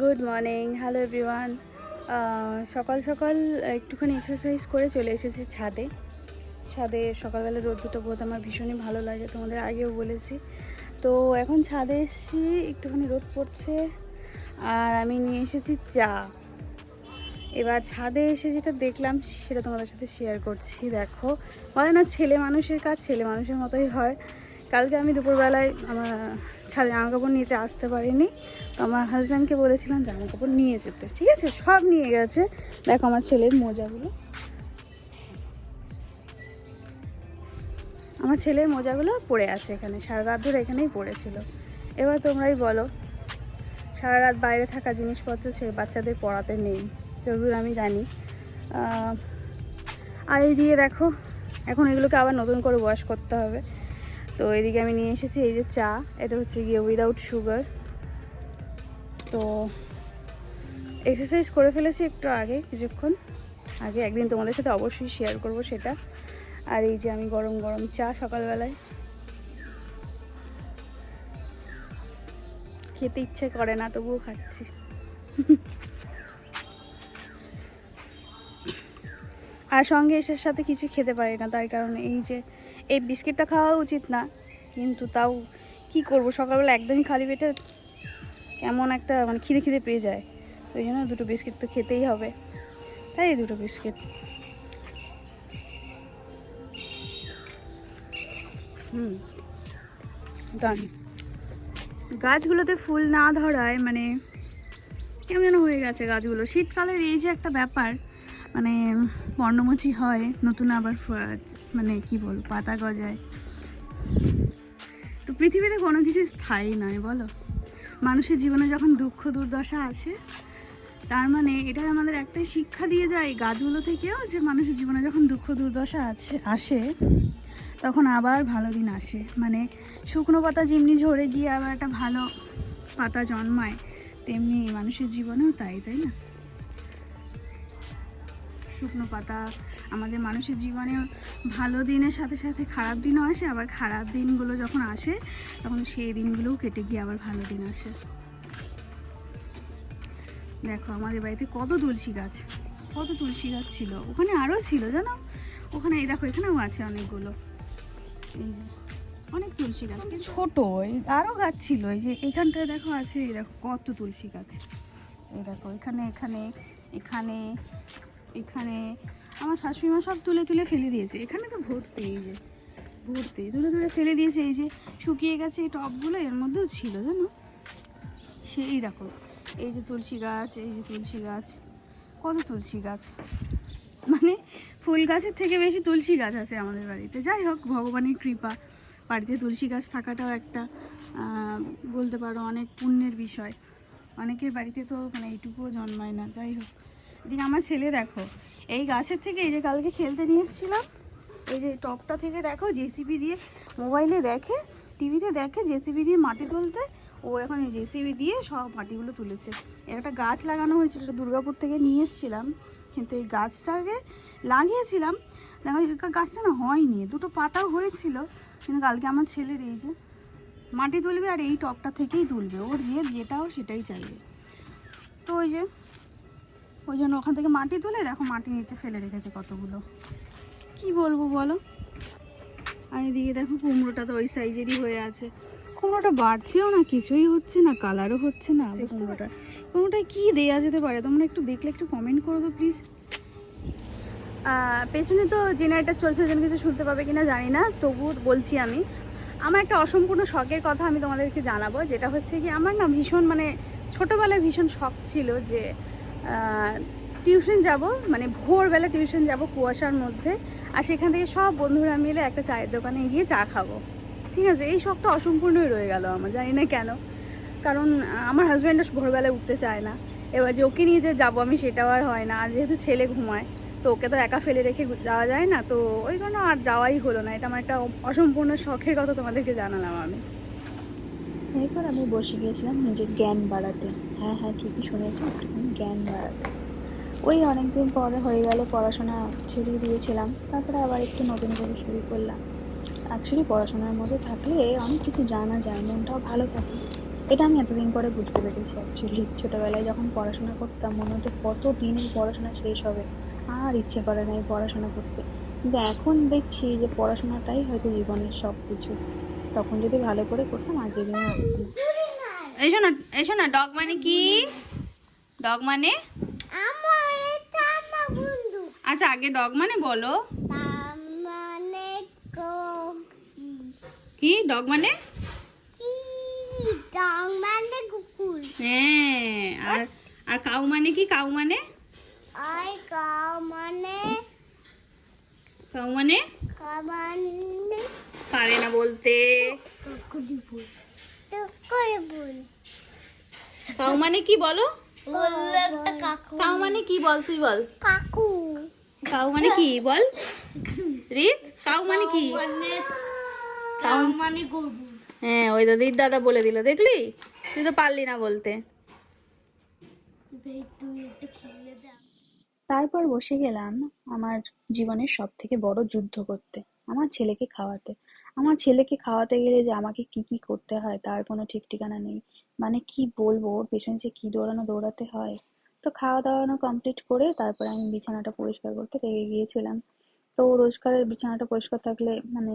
Good morning hello everyone সকাল সকাল একটুখানি এক্সারসাইজ করে চলে এসেছি ছাদে। ছাদে সকালবেলা রোদ দুটো বোধ আমার ভীষণই ভালো লাগে, তোমাদের আগেও বলেছি। তো এখন ছাদে এসেছি, একটুখানি রোদ পড়ছে, আর আমি নিয়ে এসেছি চা। এবার ছাদে এসে যেটা দেখলাম, সেটা তোমাদের সাথে শেয়ার করছি, দেখো। বলে না, ছেলে মানুষের কাজ, ছেলে মানুষের মতোই হয়। কালকে আমি দুপুরবেলায় আমার ছাদে জামা কাপড় নিতে আসতে পারিনি, তো আমার হাজব্যান্ডকে বলেছিলাম জামা কাপড় নিয়ে যেতে। ঠিক আছে? সব নিয়ে গেছে। দেখো আমার ছেলের মোজাগুলো। আমার ছেলের মোজাগুলো পড়ে আছে এখানে, সারা রাত ধরে এখানেই পড়েছিল। এবার তোমরাই বলো, সারা রাত বাইরে থাকা জিনিসপত্র সে বাচ্চাদের পড়াতে নেই যতদূর আমি জানি। আর এই দিকে দেখো, এখন এগুলোকে আবার নতুন করে ওয়াশ করতে হবে। তো এদিকে আমি নিয়ে এসেছি এই যে চা, এটা হচ্ছে গিয়ে উইদাউট সুগার তো এক্সারসাইজ করে ফেলেছি একটু আগে, কিছুক্ষণ আগে। একদিন তোমাদের সাথে অবশ্যই শেয়ার করব সেটা। আর এই যে আমি গরম গরম চা সকালবেলায়। খেতে ইচ্ছে করে না, তবুও খাচ্ছি। আর সঙ্গে এসের সাথে কিছু খেতে পারি না, তার কারণে এই যে এই বিস্কিটটা খাওয়া উচিত না। কিন্তু তাও কি করব? সকালবেলা একদমই খালি পেটে কেমন একটা মানে খিদে খিদে পেয়ে যায়। ওই জন্য দুটো বিস্কিট তো খেতেই হবে। তাই এই দুটো বিস্কিট। হুম গাছগুলোতে ফুল না ধরায় মানে কেমন হয়ে গেছে গাছগুলো। শীতকালের এই যে একটা ব্যাপার মানে পর্ণমোচী হয়, নতুন আবার মানে কি বল পাতা গজায়। তো পৃথিবীতে কোনো কিছু স্থায়ী নয়, বলো? মানুষের জীবনে যখন দুঃখ, দুর্দশা আসে, তার মানে এটা আমাদের একটাই শিক্ষা দিয়ে যায় গাছগুলো থেকেও যে মানুষের জীবনে যখন দুঃখ, দুর্দশা আছে, আসে, তখন আবার ভালো দিন আসে। মানে শুকনো পাতা যেমনি ঝরে গিয়ে আবার একটা ভালো পাতা জন্মায়, তেমনি মানুষের জীবনেও তাই তাই না? শুকনো পাতা, আমাদের মানুষের জীবনে ভালো দিনের সাথে সাথে খারাপ দিনও আসে, আবার খারাপ দিনগুলো যখন আসে, তখন সেই দিনগুলোও কেটে গিয়ে আবার ভালো দিন আসে। দেখো, আমাদের বাড়িতে কত তুলসী গাছ, কত তুলসী গাছ ছিল। ওখানে আরও ছিল, জানো? ওখানে, এই দেখো, এখানেও আছে অনেকগুলো। এই যে, অনেক তুলসী গাছ ছোট আরও গাছ ছিল। এই যে এখানটায় দেখো আছে, এই দেখো, কত তুলসী গাছ। এই দেখো, এখানে এখানে এখানে এখানে আমার শাশুড়ি মা সব তুলে তুলে ফেলে দিয়েছে। এখানে তো ভর্তি, এই যে, ভর্তি, তুলে তুলে ফেলে দিয়েছে, এই যে শুকিয়ে গেছে এই টবগুলো, এর মধ্যেও ছিল, জানো? সেই দেখো, এই যে তুলসী গাছ, এই যে তুলসী গাছ, কত তুলসী গাছ। মানে ফুল গাছের থেকে বেশি তুলসী গাছ আছে আমাদের বাড়িতে। যাই হোক, ভগবানের কৃপা, বাড়িতে তুলসী গাছ থাকাটাও একটা বলতে পারো অনেক পুণ্যের বিষয়। অনেকের বাড়িতে তো মানে এইটুকুও জন্মায় না, যাই হোক। এদিকে আমার ছেলে দেখো, এই গাছের থেকে এই যে কালকে খেলতে নিয়ে এসেছিলাম, এই যে টপটা থেকে দেখো জেসিবি দিয়ে মোবাইলে দেখে, টিভিতে দেখে জেসিবি দিয়ে মাটি তুলতে, ও এখন এই জেসিবি দিয়ে সব মাটিগুলো তুলেছে। একটা গাছ লাগানো হয়েছিল দুর্গাপুর থেকে নিয়ে এসেছিলাম, কিন্তু এই গাছটাকে লাগিয়েছিলাম, দেখো গাছটা না হয়নি, দুটো পাতাও হয়েছিল, কিন্তু কালকে আমার ছেলের এই যে মাটি তুলবে আর এই টপটা থেকেই তুলবে, ওর যে যেটাও সেটাই চাইবে। তো ওই যে ওই জন্য ওখান থেকে মাটি তুলে দেখো মাটি নিচে ফেলে রেখেছে কতগুলো। কি বলব বলো? আর এদিকে দেখো কুমড়োটা তো ওই সাইজেরই হয়ে আছে। কুমড়োটা বাড়ছেও না কিছুই হচ্ছে না কালারও হচ্ছে না কুমড়োটা। কুমড়োটায় কী দেয়া যেতে পারে? তোমরা একটু দেখলে একটু কমেন্ট করো তো প্লিজ পেছনে তো জেনারেটার চলছে যেন কিছু শুনতে পাবে কিনা জানি না তবু বলছি আমি। আমার একটা অসম্পূর্ণ শখের কথা আমি তোমাদেরকে জানাব যেটা হচ্ছে কি আমার না ভীষণ মানে ছোটোবেলায় ভীষণ শখ ছিল যে টিউশন যাব মানে ভোরবেলা টিউশন যাব কুয়াশার মধ্যে, আর সেখান থেকে সব বন্ধুরা মিলে একটা চায়ের দোকানে গিয়ে চা খাব। ঠিক আছে? এই শখটা অসম্পূর্ণই রয়ে গেল আমার, জানি না কেন। কারণ আমার হাজব্যান্ডও ভোরবেলায় উঠতে চায় না। এবার যে ওকে নিয়ে যে যাব আমি সেটাও আর হয় না, আর যেহেতু ছেলে ঘুমায়, তো ওকে তো একা ফেলে রেখে যাওয়া যায় না, তো ওই জন্য আর যাওয়াই হলো না। এটা আমার একটা অসম্পূর্ণ শখের কথা তোমাদেরকে জানালাম আমি। এরপর আমি বসে গিয়েছিলাম নিজের জ্ঞান বাড়াতে। হ্যাঁ হ্যাঁ ঠিকই শুনেছি। জ্ঞান বাড়াতে ওই অনেকদিন পরে হয়ে গেল পড়াশোনা ছেড়ে দিয়েছিলাম, তারপরে আবার একটু নতুন করে শুরু করলাম। অ্যাকচুয়ালি পড়াশোনার মধ্যে থাকলে অনেক কিছু জানা যায়, মনটাও ভালো থাকে। এটা আমি এতদিন পরে বুঝতে পেরেছি অ্যাকচুয়ালি ছোটোবেলায় যখন পড়াশোনা করতাম, মনে হতো কত দিনের পড়াশোনা শেষ হবে, আর ইচ্ছে করে না এই পড়াশোনা করতে। কিন্তু এখন দেখছি যে পড়াশোনাটাই হয়তো জীবনের সব কিছু তখন যদি ভালো করে করতাম আজ দিনে এসো না এসো না ডগ মানে কি? ডগ মানে? আচ্ছা আগে ডগ মানে বলো। মানে কি? কি? ডগ মানে? মানে কুকুর। হ্যাঁ আর আর কাউ মানে কি? কাউ মানে? আর কাউ মানে? কাউ মানে? কাউ মানে? পারে না বলতে। কাউ মানে কি বলো? কাউ মানে কি বল তুই বল। কাকু। কাউ মানে কি বল। রিত কাউ মানে কি? কাউ মানে গরু। হ্যাঁ ওই দাদির দাদা বলে দিল দেখলি? তুই তো পারলি না বলতে। তুই একটু খুলে দে। তারপর বসে গেলাম আমার জীবনের সব থেকে বড় যুদ্ধ করতে। আমার ছেলেকে খাওয়াতে। আমার ছেলেকে খাওয়াতে গেলে যে আমাকে কি কি করতে হয়, তার কোনো ঠিক ঠিকানা নেই। মানে কি বলব, ওর পেছনে যে কি দৌড়ানো দৌড়াতে হয়। তো খাওয়া দাওয়ানো কমপ্লিট করে তারপরে আমি বিছানাটা পরিষ্কার করতে লেগে গিয়েছিলাম। তো রোজকারের বিছানাটা পরিষ্কার থাকলে মানে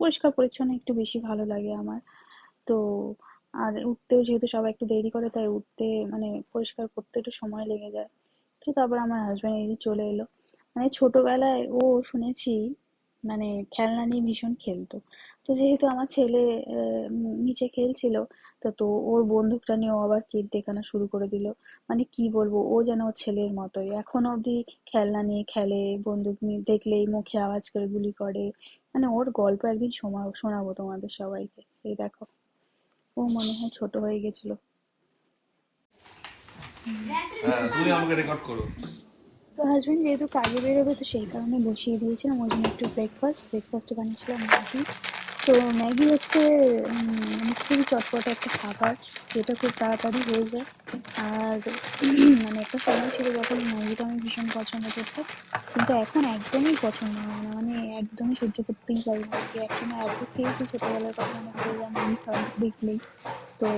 পরিষ্কার পরিচ্ছন্ন একটু বেশি ভালো লাগে আমার। তো আর উঠতেও যেহেতু সবাই একটু দেরি করে, তাই উঠতে মানে পরিষ্কার করতে একটু সময় লেগে যায়। তো তারপর আমার হাজব্যান্ড এই চলে এলো। মানে ছোটবেলায় ও শুনেছি মানে খেলনা নিয়ে ভীষণ খেলতো। তো যেহেতু আমার ছেলে নিচে খেলছিল, তো তো ওর বন্দুকটা নিয়ে ও আবার কেক দেখানো শুরু করে দিল। মানে কি বলব, ও যেন ওর ছেলের মতোই। এখন অবধি খেলনা নিয়ে খেলে, বন্দুক নিয়ে দেখলেই মুখে আওয়াজ করে গুলি করে। মানে ওর গল্প একদিন শোনা, শোনাবো তোমাদের সবাইকে। এই দেখো, ও মনে হয় ছোট হয়ে গেছিল। হ্যাঁ তুমি আমাকে রেকর্ড করো। তো হাজবেন্ড যেহেতু কাজে বেরোবে, তো সেই কারণে বসিয়ে দিয়েছিলাম। ওই জন্য একটু ব্রেকফাস্ট ব্রেকফাস্টে বানিয়েছিলাম ম্যাগি তো ম্যাগি হচ্ছে খুবই চটপট একটা খাবার, যেটা খুব তাড়াতাড়ি হয়ে যায়। আর মানে একটা সময় ছিল যখন ম্যাগিটা আমি ভীষণ পছন্দ করতাম। কিন্তু এখন একদমই পছন্দ হয় না। মানে একদমই সহ্য করতেই পারি না। একসময় এত খেয়েছি ছোটোবেলার কথা মনে ম্যাগি খাওয়া দেখলেই। তো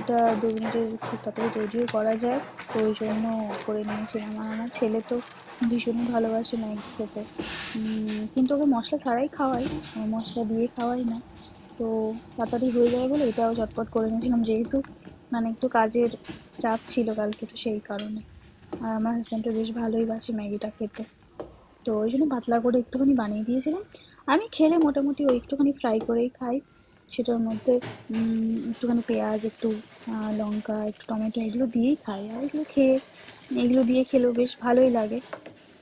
এটা দু মিনিটের খুব তাড়াতাড়ি তৈরিও করা যায়। তো ওই জন্য করে নিয়েছিলাম আর আমার ছেলে তো ভীষণই ভালোবাসে ম্যাগি খেতে। কিন্তু ওকে মশলা ছাড়াই খাওয়াই। মশলা দিয়ে খাওয়াই না। তো তাড়াতাড়ি হয়ে যায় বলে এটাও চটপট করে নিয়েছিলাম। যেহেতু মানে একটু কাজের চাপ ছিল কালকে তো সেই কারণে। আর আমার হাজব্যান্ডও বেশ ভালোই বাসে ম্যাগিটা খেতে। তো ওই জন্য পাতলা করে একটুখানি বানিয়ে দিয়েছিলাম। আমি খেলে মোটামুটি ওই একটুখানি ফ্রাই করেই খাই। সেটার মধ্যে একটুখানি পেঁয়াজ, একটু লঙ্কা, একটু টমেটো, এগুলো দিয়েই খাই। আর এগুলো খেয়ে, এগুলো দিয়ে খেলেও বেশ ভালোই লাগে।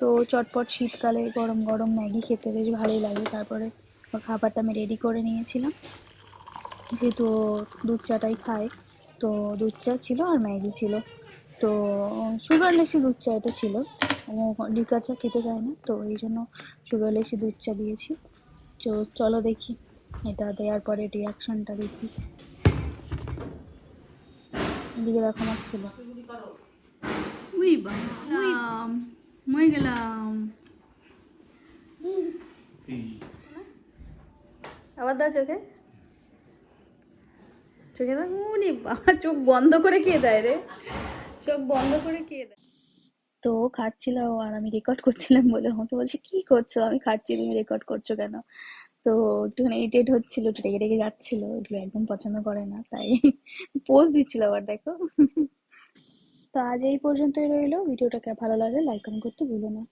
তো চটপট শীতকালে গরম গরম ম্যাগি খেতে বেশ ভালোই লাগে। তারপরে খাবারটা আমি রেডি করে নিয়েছিলাম। যেহেতু দুধ চাটাই খায়, তো দুধ চা ছিল আর ম্যাগি ছিল। তো সুগারলেসি দুধ চা এটা ছিল লিকার চা খেতে চায় না, তো এই জন্য সুগারলেসি দুধ চা দিয়েছি। তো চলো দেখি। এটা দেওয়ার পরে রিয়াকশনটা দেখি। এদিকে দেখো আমার ছেলে। উই বাম মই গেলাম। আবার দাও চোখে। চোখে দাও। উনি বাবা চোখ বন্ধ করে কে দেয় রে? চোখ বন্ধ করে কে দেয়? তো খাচ্ছিল আর আমি রেকর্ড করছিলাম বলে আমাকে বলছে কি করছ? আমি খাচ্ছি তুমি রেকর্ড করছ কেন? তো একটুখানি এডিটেড হচ্ছিল, একটু রেগে রেগে যাচ্ছিল, এগুলো একদম পছন্দ করে না, তাই পোজ দিচ্ছিল আবার, দেখো। তো আজ এই পর্যন্তই রইল। ভিডিওটাকে ভালো লাগলে লাইক কমেন্ট করতে ভুলো না।